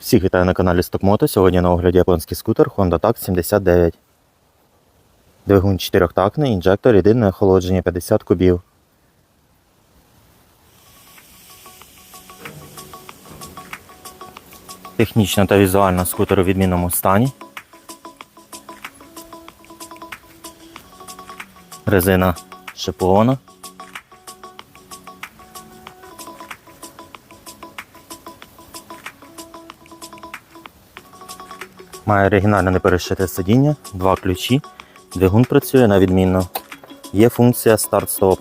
Всіх вітаю на каналі Стокмото. Сьогодні на огляді японський скутер Honda TAC 79. Двигун 4-тактний, інжектор, єдине охолодження 50 кубів. Технічно та візуально скутер у відмінному стані. Резина шипована. Має оригінально неперешите сидіння, два ключі, двигун працює на відмінно. Є функція старт-стоп.